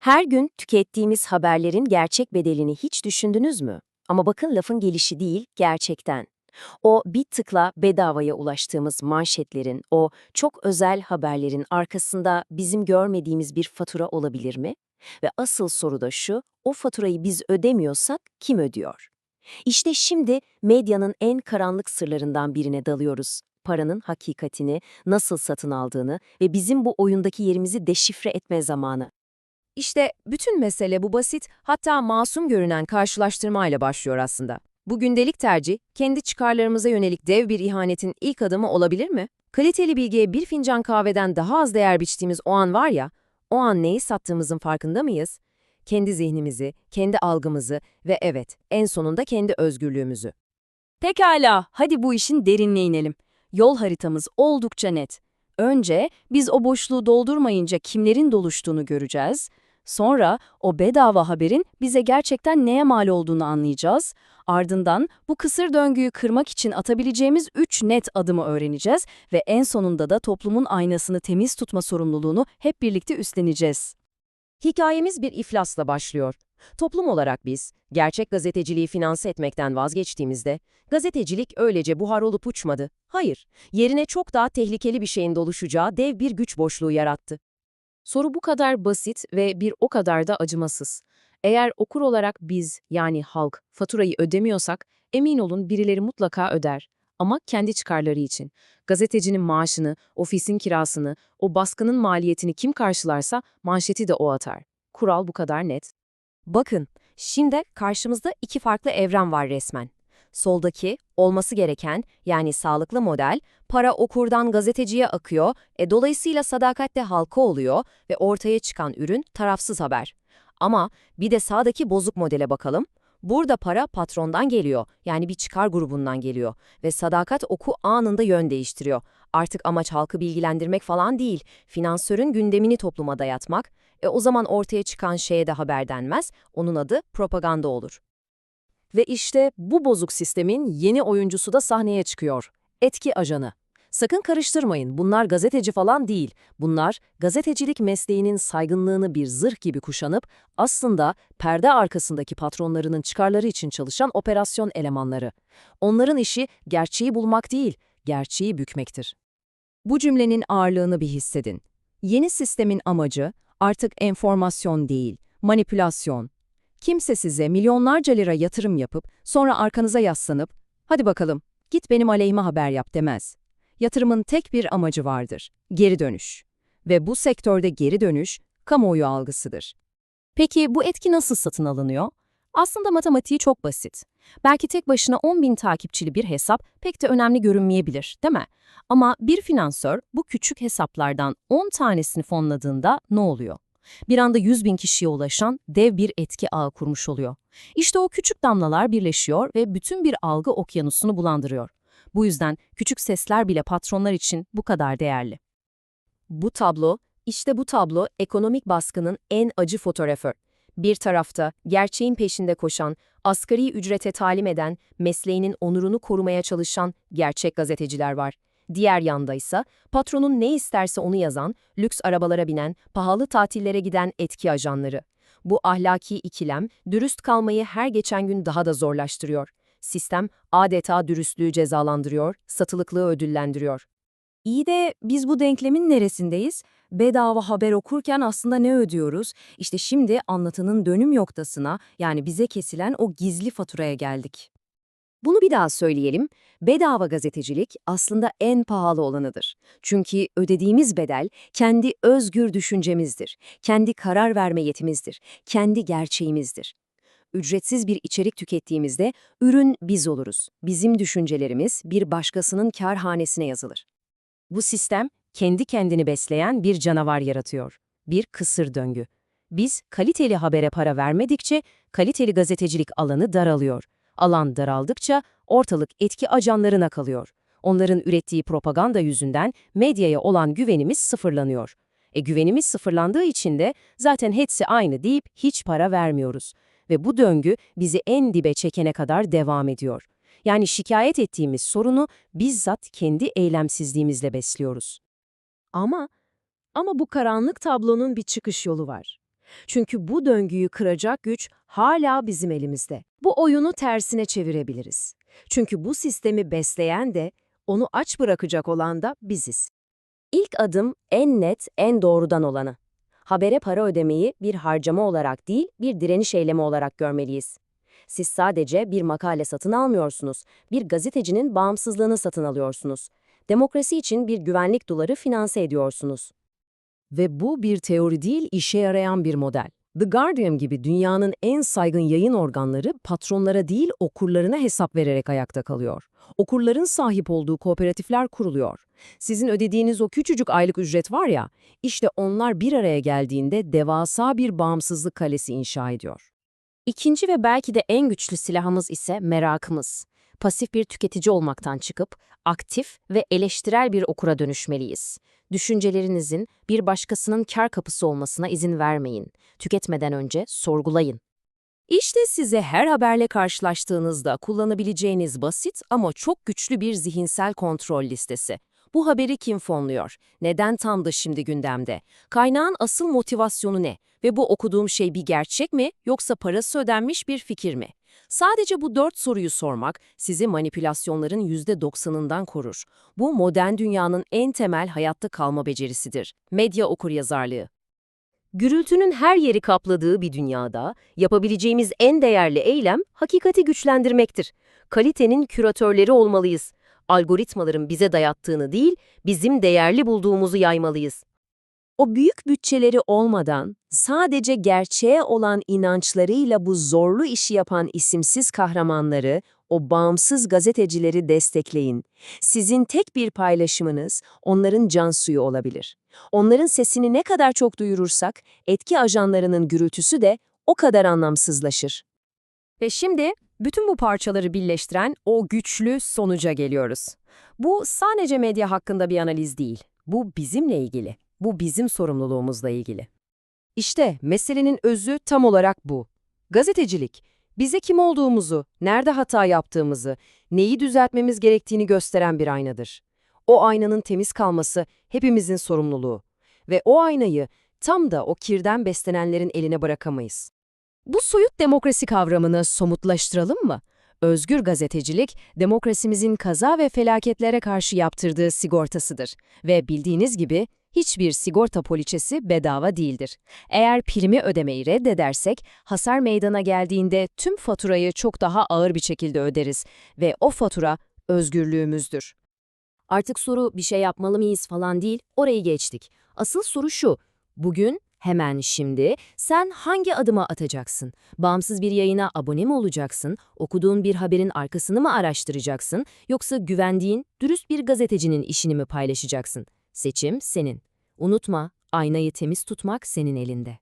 Her gün tükettiğimiz haberlerin gerçek bedelini hiç düşündünüz mü? Ama bakın lafın gelişi değil, gerçekten. O bir tıkla bedavaya ulaştığımız manşetlerin, o çok özel haberlerin arkasında bizim görmediğimiz bir fatura olabilir mi? Ve asıl soru da şu, o faturayı biz ödemiyorsak kim ödüyor? İşte şimdi medyanın en karanlık sırlarından birine dalıyoruz. Paranın hakikatini, nasıl satın aldığını ve bizim bu oyundaki yerimizi deşifre etme zamanı. İşte bütün mesele bu basit, hatta masum görünen karşılaştırmayla başlıyor aslında. Bu gündelik tercih, kendi çıkarlarımıza yönelik dev bir ihanetin ilk adımı olabilir mi? Kaliteli bilgiye bir fincan kahveden daha az değer biçtiğimiz o an var ya, o an neyi sattığımızın farkında mıyız? Kendi zihnimizi, kendi algımızı ve evet, en sonunda kendi özgürlüğümüzü. Pekala, hadi bu işin derinine inelim. Yol haritamız oldukça net. Önce biz o boşluğu doldurmayınca kimlerin doluştuğunu göreceğiz. Sonra o bedava haberin bize gerçekten neye mal olduğunu anlayacağız. Ardından bu kısır döngüyü kırmak için atabileceğimiz 3 net adımı öğreneceğiz ve en sonunda da toplumun aynasını temiz tutma sorumluluğunu hep birlikte üstleneceğiz. Hikayemiz bir iflasla başlıyor. Toplum olarak biz, gerçek gazeteciliği finanse etmekten vazgeçtiğimizde, gazetecilik öylece buhar olup uçmadı. Hayır, yerine çok daha tehlikeli bir şeyin doluşacağı dev bir güç boşluğu yarattı. Soru bu kadar basit ve bir o kadar da acımasız. Eğer okur olarak biz, yani halk, faturayı ödemiyorsak, emin olun birileri mutlaka öder. Ama kendi çıkarları için. Gazetecinin maaşını, ofisin kirasını, o baskının maliyetini kim karşılarsa manşeti de o atar. Kural bu kadar net. Bakın, şimdi karşımızda iki farklı evren var resmen. Soldaki, olması gereken, yani sağlıklı model, para okurdan gazeteciye akıyor, e, dolayısıyla sadakat de halka oluyor ve ortaya çıkan ürün tarafsız haber. Ama bir de sağdaki bozuk modele bakalım. Burada para patrondan geliyor, yani bir çıkar grubundan geliyor ve sadakat oku anında yön değiştiriyor. Artık amaç halkı bilgilendirmek falan değil, finansörün gündemini topluma dayatmak. E o zaman ortaya çıkan şeye de haber denmez, onun adı propaganda olur. Ve işte bu bozuk sistemin yeni oyuncusu da sahneye çıkıyor. Etki ajanı. Sakın karıştırmayın, bunlar gazeteci falan değil. Bunlar gazetecilik mesleğinin saygınlığını bir zırh gibi kuşanıp aslında perde arkasındaki patronlarının çıkarları için çalışan operasyon elemanları. Onların işi gerçeği bulmak değil, gerçeği bükmektir. Bu cümlenin ağırlığını bir hissedin. Yeni sistemin amacı artık enformasyon değil, manipülasyon. Kimse size milyonlarca lira yatırım yapıp sonra arkanıza yaslanıp hadi bakalım git benim aleyhime haber yap demez. Yatırımın tek bir amacı vardır, geri dönüş. Ve bu sektörde geri dönüş, kamuoyu algısıdır. Peki bu etki nasıl satın alınıyor? Aslında matematiği çok basit. Belki tek başına 10 bin takipçili bir hesap pek de önemli görünmeyebilir, değil mi? Ama bir finansör bu küçük hesaplardan 10 tanesini fonladığında ne oluyor? Bir anda 100 bin kişiye ulaşan dev bir etki ağı kurmuş oluyor. İşte o küçük damlalar birleşiyor ve bütün bir algı okyanusunu bulandırıyor. Bu yüzden küçük sesler bile patronlar için bu kadar değerli. Bu tablo, işte bu tablo ekonomik baskının en acı fotoğrafı. Bir tarafta gerçeğin peşinde koşan, asgari ücrete talim eden, mesleğinin onurunu korumaya çalışan gerçek gazeteciler var. Diğer yanda ise patronun ne isterse onu yazan, lüks arabalara binen, pahalı tatillere giden etki ajanları. Bu ahlaki ikilem, dürüst kalmayı her geçen gün daha da zorlaştırıyor. Sistem adeta dürüstlüğü cezalandırıyor, satılıklığı ödüllendiriyor. İyi de biz bu denklemin neresindeyiz? Bedava haber okurken aslında ne ödüyoruz? İşte şimdi anlatının dönüm noktasına, yani bize kesilen o gizli faturaya geldik. Bunu bir daha söyleyelim. Bedava gazetecilik aslında en pahalı olanıdır. Çünkü ödediğimiz bedel kendi özgür düşüncemizdir, kendi karar verme yetimizdir, kendi gerçeğimizdir. Ücretsiz bir içerik tükettiğimizde ürün biz oluruz. Bizim düşüncelerimiz bir başkasının kârhanesine yazılır. Bu sistem kendi kendini besleyen bir canavar yaratıyor. Bir kısır döngü. Biz kaliteli habere para vermedikçe kaliteli gazetecilik alanı daralıyor. Alan daraldıkça ortalık etki ajanlarına kalıyor. Onların ürettiği propaganda yüzünden medyaya olan güvenimiz sıfırlanıyor. E güvenimiz sıfırlandığı için de zaten hepsi aynı deyip hiç para vermiyoruz. Ve bu döngü bizi en dibe çekene kadar devam ediyor. Yani şikayet ettiğimiz sorunu bizzat kendi eylemsizliğimizle besliyoruz. Ama, ama bu karanlık tablonun bir çıkış yolu var. Çünkü bu döngüyü kıracak güç hala bizim elimizde. Bu oyunu tersine çevirebiliriz. Çünkü bu sistemi besleyen de, onu aç bırakacak olan da biziz. İlk adım en net, en doğrudan olanı. Habere para ödemeyi bir harcama olarak değil, bir direniş eylemi olarak görmeliyiz. Siz sadece bir makale satın almıyorsunuz, bir gazetecinin bağımsızlığını satın alıyorsunuz. Demokrasi için bir güvenlik doları finanse ediyorsunuz. Ve bu bir teori değil, işe yarayan bir model. The Guardian gibi dünyanın en saygın yayın organları patronlara değil okurlarına hesap vererek ayakta kalıyor. Okurların sahip olduğu kooperatifler kuruluyor. Sizin ödediğiniz o küçücük aylık ücret var ya, işte onlar bir araya geldiğinde devasa bir bağımsızlık kalesi inşa ediyor. İkinci ve belki de en güçlü silahımız ise merakımız. Pasif bir tüketici olmaktan çıkıp aktif ve eleştirel bir okura dönüşmeliyiz. Düşüncelerinizin bir başkasının kar kapısı olmasına izin vermeyin. Tüketmeden önce sorgulayın. İşte size her haberle karşılaştığınızda kullanabileceğiniz basit ama çok güçlü bir zihinsel kontrol listesi. Bu haberi kim fonluyor? Neden tam da şimdi gündemde? Kaynağın asıl motivasyonu ne? Ve bu okuduğum şey bir gerçek mi yoksa parası ödenmiş bir fikir mi? Sadece bu dört soruyu sormak sizi manipülasyonların %90'ından korur. Bu modern dünyanın en temel hayatta kalma becerisidir. Medya okuryazarlığı. Gürültünün her yeri kapladığı bir dünyada yapabileceğimiz en değerli eylem hakikati güçlendirmektir. Kalitenin küratörleri olmalıyız. Algoritmaların bize dayattığını değil, bizim değerli bulduğumuzu yaymalıyız. O büyük bütçeleri olmadan sadece gerçeğe olan inançlarıyla bu zorlu işi yapan isimsiz kahramanları, o bağımsız gazetecileri destekleyin. Sizin tek bir paylaşımınız onların can suyu olabilir. Onların sesini ne kadar çok duyurursak, etki ajanlarının gürültüsü de o kadar anlamsızlaşır. Ve şimdi bütün bu parçaları birleştiren o güçlü sonuca geliyoruz. Bu sadece medya hakkında bir analiz değil. Bu bizimle ilgili. Bu bizim sorumluluğumuzla ilgili. İşte meselenin özü tam olarak bu. Gazetecilik, bize kim olduğumuzu, nerede hata yaptığımızı, neyi düzeltmemiz gerektiğini gösteren bir aynadır. O aynanın temiz kalması hepimizin sorumluluğu. Ve o aynayı tam da o kirden beslenenlerin eline bırakamayız. Bu soyut demokrasi kavramını somutlaştıralım mı? Özgür gazetecilik, demokrasimizin kaza ve felaketlere karşı yaptırdığı sigortasıdır. Ve bildiğiniz gibi hiçbir sigorta poliçesi bedava değildir. Eğer primi ödemeyi reddedersek, hasar meydana geldiğinde tüm faturayı çok daha ağır bir şekilde öderiz. Ve o fatura özgürlüğümüzdür. Artık soru bir şey yapmalı mıyız falan değil, orayı geçtik. Asıl soru şu, bugün, hemen şimdi sen hangi adımı atacaksın? Bağımsız bir yayına abone mi olacaksın? Okuduğun bir haberin arkasını mı araştıracaksın? Yoksa güvendiğin, dürüst bir gazetecinin işini mi paylaşacaksın? Seçim senin. Unutma, aynayı temiz tutmak senin elinde.